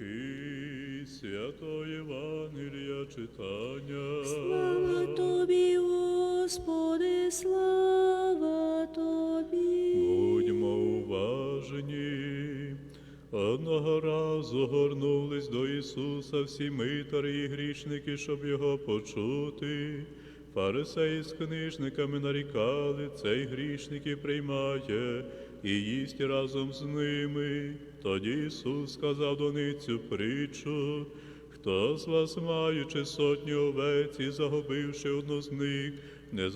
Віки святого Євангелія читання. Слава тобі, Господи, слава тобі. Будьмо уважні. Одного разу горнулись до Ісуса всі митари і грішники, щоб його почути. Фарисеї з книжниками нарікали, цей грішник і приймає і їсть разом з ними. Тоді Ісус сказав до них цю притчу. Хто з вас, маючи сотню овець і загубивши одну з них, не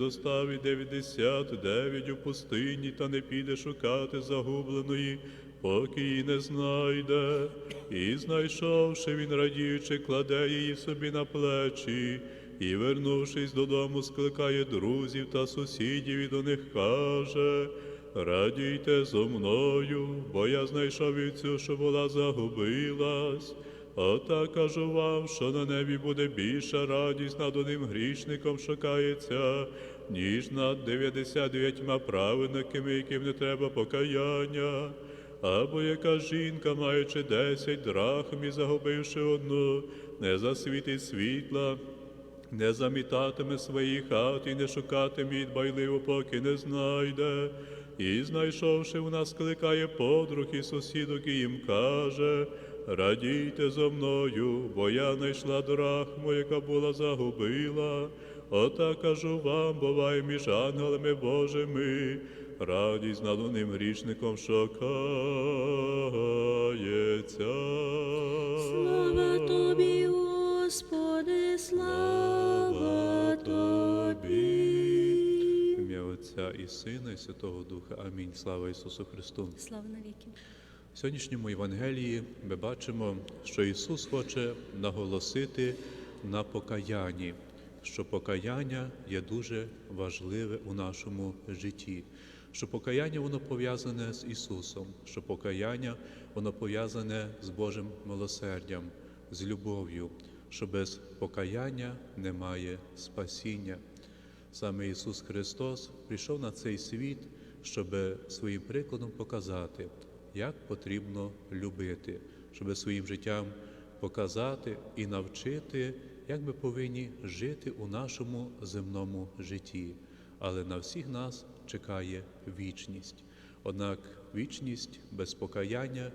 дев'ятдесят дев'ять у пустині та не піде шукати загубленої, поки її не знайде. І знайшовши, він радіючи, кладе її собі на плечі, і, вернувшись додому, скликає друзів та сусідів і до них каже. Радійте зо мною, бо я знайшов вівцю, що була загубилась. Отак кажу вам, що на небі буде більша радість над одним грішником, що кається, ніж над 99 праведниками, яким не треба покаяння. Або яка жінка, маючи 10 драхм і загубивши одну, не засвітить світла, не замітатиме свої хати і не шукатиме дбайливо, поки не знайде. І, знайшовши, вона скликає подруг і сусідок і їм каже, радійте зо мною, бо я знайшла драхму, яка була загубила. Отак кажу вам, буває між ангелами Божими, радість над одним грішником, що кається. Слава тобі, Господи, слава Отця і Сина, і Святого Духа. Амінь. Слава Ісусу Христу. Слава навіки. В сьогоднішньому Євангелії ми бачимо, що Ісус хоче наголосити на покаянні, що покаяння є дуже важливе у нашому житті, що покаяння воно пов'язане з Ісусом, що покаяння воно пов'язане з Божим милосердям, з любов'ю, що без покаяння немає спасіння. Саме Ісус Христос прийшов на цей світ, щоб своїм прикладом показати, як потрібно любити, щоб своїм життям показати і навчити, як ми повинні жити у нашому земному житті. Але на всіх нас чекає вічність. Однак вічність без покаяння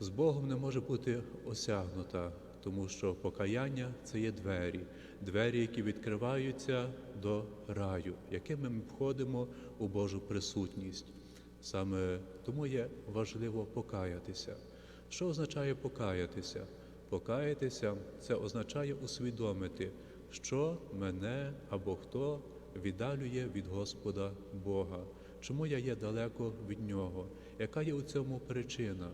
з Богом не може бути осягнута, тому що покаяння це є двері, двері, які відкриваються до раю, якими ми входимо у Божу присутність. Саме тому є важливо покаятися. Що означає покаятися? Покаятися це означає усвідомити, що мене або хто віддалює від Господа Бога. Чому я є далеко від Нього? Яка є у цьому причина?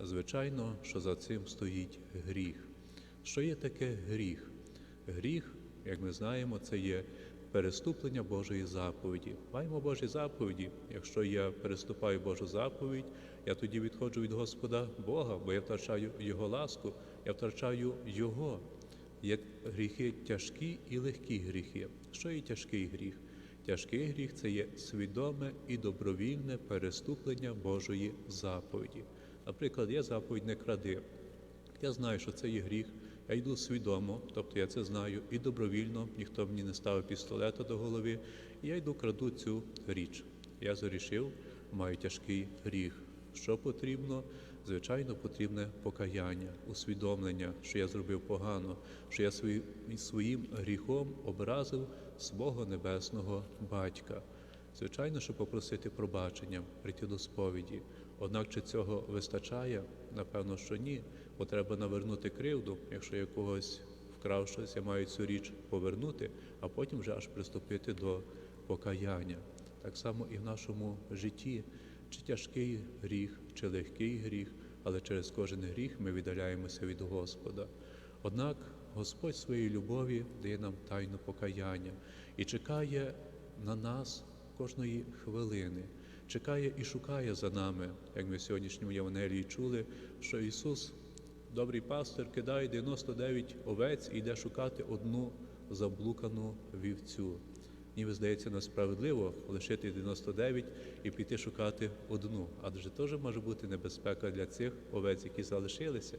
Звичайно, що за цим стоїть гріх. Що є таке гріх? Гріх, як ми знаємо, це є переступлення Божої заповіді. Маємо Божі заповіді. Якщо я переступаю Божу заповідь, я тоді відходжу від Господа Бога, бо я втрачаю Його ласку, я втрачаю Його. Є гріхи тяжкі і легкі гріхи. Що є тяжкий гріх? Тяжкий гріх це є свідоме і добровільне переступлення Божої заповіді. Наприклад, є заповідь не кради. Я знаю, що це є гріх. Я йду свідомо, тобто я це знаю і добровільно, ніхто мені не ставив пістолета до голови, і я йду краду цю річ. Я зарішив, маю тяжкий гріх. Що потрібно? Звичайно, потрібне покаяння, усвідомлення, що я зробив погано, що я свої- своїм гріхом образив свого небесного батька. Звичайно, що попросити пробачення, прийти до сповіді. Однак чи цього вистачає? Напевно, що ні, бо треба навернути кривду, якщо я когось вкрав щось, я маю цю річ повернути, а потім вже аж приступити до покаяння. Так само і в нашому житті, чи тяжкий гріх, чи легкий гріх, але через кожен гріх ми віддаляємося від Господа. Однак Господь своєї любові дає нам тайну покаяння і чекає на нас кожної хвилини, чекає і шукає за нами, як ми в сьогоднішньому Євангелії чули, що Ісус, добрий пастир, кидає 99 овець і йде шукати одну заблукану вівцю. Ніби здається несправедливо лишити 99 і піти шукати одну, адже теж може бути небезпека для цих овець, які залишилися.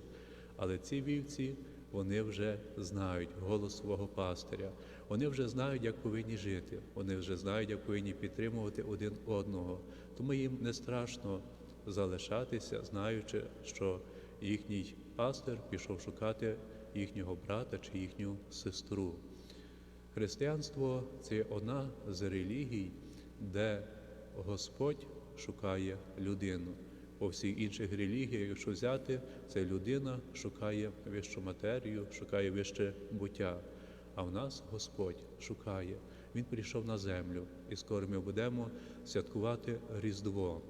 Але ці вівці вони вже знають голос свого пастиря. Вони вже знають, як повинні жити. Вони вже знають, як повинні підтримувати один одного. Тому їм не страшно залишатися, знаючи, що їхній пастир пішов шукати їхнього брата чи їхню сестру. Християнство це одна з релігій, де Господь шукає людину. По всіх інших релігіях, якщо взяти, це людина шукає вищу матерію, шукає вище буття. А в нас Господь шукає. Він прийшов на землю, і скоро ми будемо святкувати Різдво.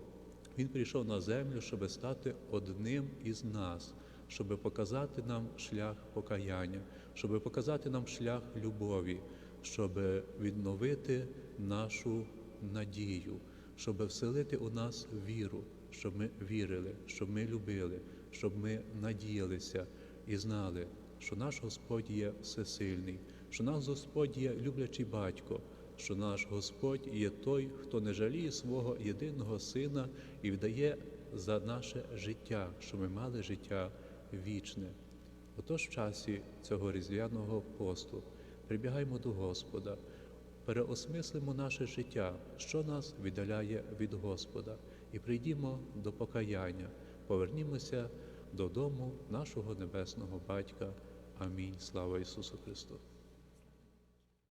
Він прийшов на землю, щоб стати одним із нас, щоб показати нам шлях покаяння, щоб показати нам шлях любові, щоб відновити нашу надію, щоб вселити у нас віру, щоб ми вірили, щоб ми любили, щоб ми надіялися і знали, що наш Господь є всесильний, що наш Господь є люблячий батько, що наш Господь є той, хто не жаліє свого єдиного сина і віддає за наше життя, щоб ми мали життя вічне. Отож, в часі цього різдвяного посту прибігаємо до Господа, переосмислимо наше життя, що нас віддаляє від Господа, і прийдімо до покаяння, повернімося додому нашого небесного Батька. Амінь. Слава Ісусу Христу!